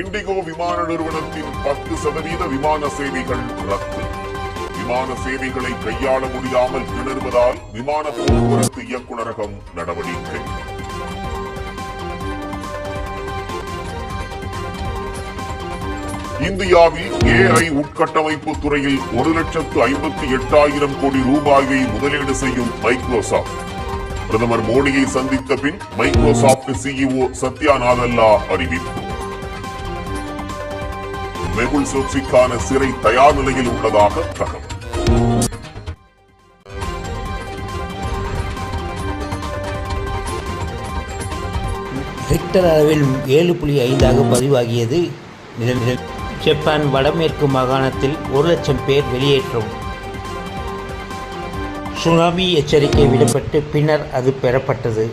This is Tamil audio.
இண்டிகோ விமான நிறுவனத்தின் பத்து சதவீத விமான சேவைகள் ரத்து. விமான சேவைகளை கையாள முடியாமல் திணறுவதால் விமான போக்குவரத்து இயக்குநரகம் நடவடிக்கை. இந்தியாவில் ஏஐ உட்கட்டமைப்பு துறையில் ஒரு லட்சத்து ஐம்பத்தி எட்டாயிரம் கோடி ரூபாயை முதலீடு செய்யும் மைக்ரோசாப்ட் பிரதமர் மோடியை சந்தித்த பின் மைக்ரோசாப்ட் சிஇஓ சத்யா நாதல்லா அறிவிப்பு. மெகுல் சோக்சிக்கான சிறை தயார் நிலையில் உள்ளதாக தகவல். ரிக்டர் அளவில் ஏழு புள்ளி ஐந்தாக பதிவாகியது ஜப்பான் வடமேற்கு மாகாணத்தில் ஒரு லட்சம் பேர் வெளியேற்றம் சுனாமி எச்சரிக்கை விடப்பட்டு பின்னர் அது பெறப்பட்டது.